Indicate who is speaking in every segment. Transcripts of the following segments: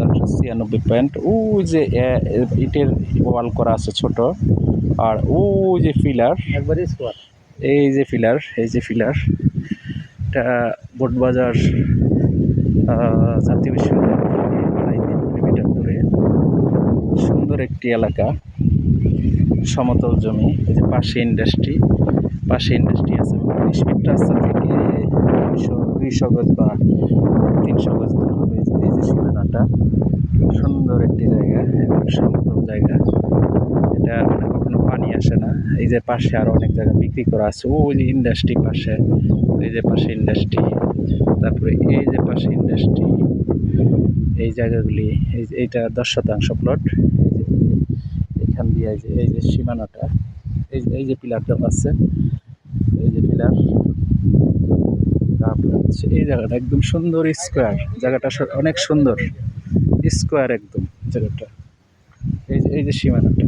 Speaker 1: শতাংশ ছিয়ানব্বই পয়েন্ট ওই যে ইটের ওয়াল করা আছে ছোট আর ওই যে ফিলার
Speaker 2: একবারে
Speaker 1: এই যে ফিলার এই যে ফিলার এটা বোটবাজার জাতীয় বিশ্ববিদ্যালয় কিলোমিটার দূরে সুন্দর একটি এলাকা সমতল জমি এই যে পাশে ইন্ডাস্ট্রি পাশে ইন্ডাস্ট্রি আছে। ফিট রাস্তা থেকে দুইশো দুইশো গজ বা তিনশো গজ দূর হবে এই যে- এই যে সীমানাটা সুন্দর একটি জায়গা এবং সমতল জায়গা এটা মানে কখনো পানি আসে না এই যে পাশে আরও অনেক জায়গা বিক্রি করা আছে। ওই যে ইন্ডাস্ট্রি পাশে, এই যে পাশে ইন্ডাস্ট্রি তারপরে এই যে পাশে ইন্ডাস্ট্রি এই জায়গাগুলি, এই এইটা দশ শতাংশ প্লট এখান দিয়ে যে, এই যে সীমানাটা, এই এই যে পিলার দেওয়া আছে, এই যে পিলার তারপরে হচ্ছে এই জায়গাটা একদম সুন্দর স্কোয়ার জায়গাটা অনেক সুন্দর। স্কোয়ার একদম জায়গাটা। এই যে এই যে সীমানাটা।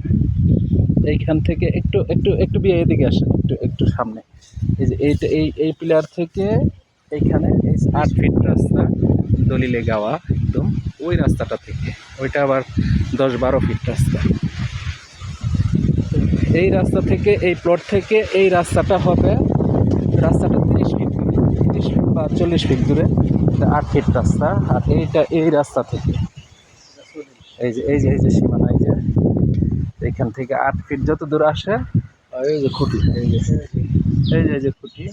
Speaker 1: এইখান থেকে একটু একটু একটু বিয়ে এদিকে আসেন, একটু একটু সামনে। এই যে এইটা, এই এই পিলার থেকে এইখানে এই আট ফিট রাস্তা, দলিলে গাওয়া একদম ওই রাস্তাটা থেকে। ওইটা আবার দশ বারো ফিট রাস্তা। এই রাস্তা থেকে, এই প্লট থেকে এই রাস্তাটা হবে রাস্তাটা তিরিশ ফিট তিরিশ ফিট বা চল্লিশ ফিট দূরে। আট ফিট রাস্তা। আর এইটা এই রাস্তা থেকে। এই যে এই যে এই যে সীমানা এখান থেকে আট ফিট যত দূর আসে
Speaker 2: এই যে খুঁটি
Speaker 1: এই যে এই যে যে খুঁটি।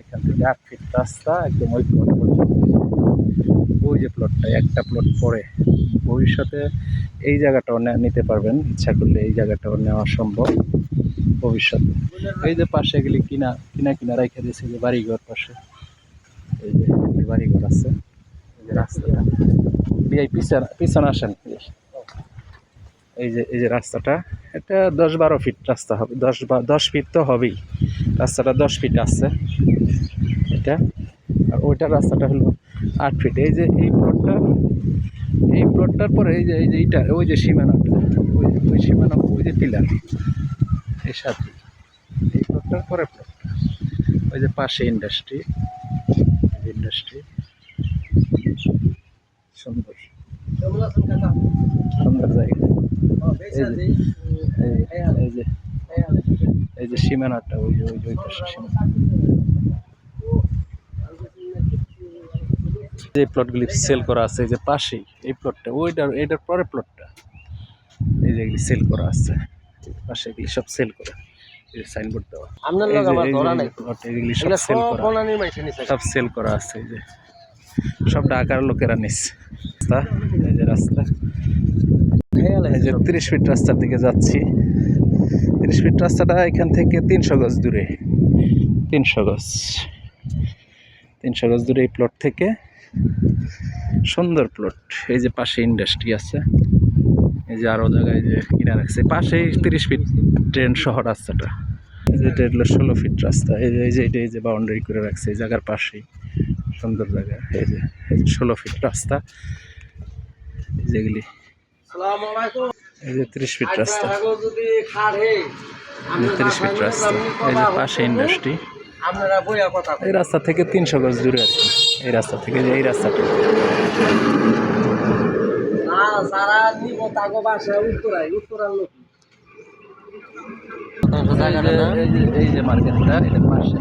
Speaker 1: এখান থেকে আট ফিট রাস্তা একদম ওই প্লট পর্যন্ত। ওই যে প্লটটা একটা প্লট পরে। ভবিষ্যতে এই জায়গাটাও নিতে পারবেন ইচ্ছা করলে এই জায়গাটাও নেওয়া সম্ভব ভবিষ্যতে। এই যে পাশে গেলে কিনা কিনা কিনা রেখে দিয়েছে যে বাড়িঘর পাশে। এই যে বাড়িঘর আছে এই যে রাস্তাটা। বিআই পিছনে পিছনে আসেন। এই যে এই যে রাস্তাটা, এটা দশ বারো ফিট রাস্তা হবে, দশ বা, দশ ফিট তো হবেই। রাস্তাটা দশ ফিট আছে। এটা, আর ওইটার রাস্তাটা হলো আট ফিট এই যে, এই প্লটটা এই প্লটটার পরে এই যে এই যে এইটা ওই যে সীমানাটা ওই ওই সীমানা, ওই যে পিলার এর সাথে। এই প্লটটার পরে প্লট ওই যে পাশে ইন্ডাস্ট্রি ইন্ডাস্ট্রি সুন্দর। সুন্দর জায়গা। এই যে- এই এই যে সীমানাটা ওই যে ওই যে ওই পাশে সীমানা। যে প্লটগুলি সেল করা আছে এই যে পাশেই এই প্লটটা ওইটার এইটার পরে প্লটটা এই যে এগুলি সেল করা আছে এই যে পাশে এগুলি সব সেল করা। সাইনবোর্ড দেওয়া। সব সেল করা।
Speaker 2: বনানির মাইছে নিছে।
Speaker 1: সব সেল করা আছে এই যে। সব ঢাকার লোকেরা নিস। রাস্তা, এই যে রাস্তা। এই যে তিরিশ ফিট রাস্তার দিকে যাচ্ছি। তিরিশ ফিট রাস্তাটা এখান থেকে তিনশো গজ দূরে। তিনশো গজ। তিনশো গজ দূরে এই প্লট থেকে। সুন্দর প্লট এই যে পাশে ইন্ডাস্ট্রি আছে। এই যে আরও জায়গায় যে কিনা রাখছে পাশেই তিরিশ ফিট ট্রেন শহর রাস্তাটা। এই যে এটা ষোলো ফিট রাস্তা। এই যে এই যে এই যে বাউন্ডারি করে রাখছে। এই জায়গার পাশেই। সুন্দর জায়গা। এই যে এই যে ষোলো ফিট রাস্তা। এই যেগুলি এই যে তিরিশ ফিট রাস্তা। এই যে তিরিশ ফিট রাস্তা। এই যে পাশে ইন্ডাস্ট্রি
Speaker 2: আপনারা
Speaker 1: এই রাস্তা থেকে তিনশো গজ দূরে আর কি। এই রাস্তা থেকে যে এই রাস্তাটা। এই যে মার্কেটটা এটার পাশে।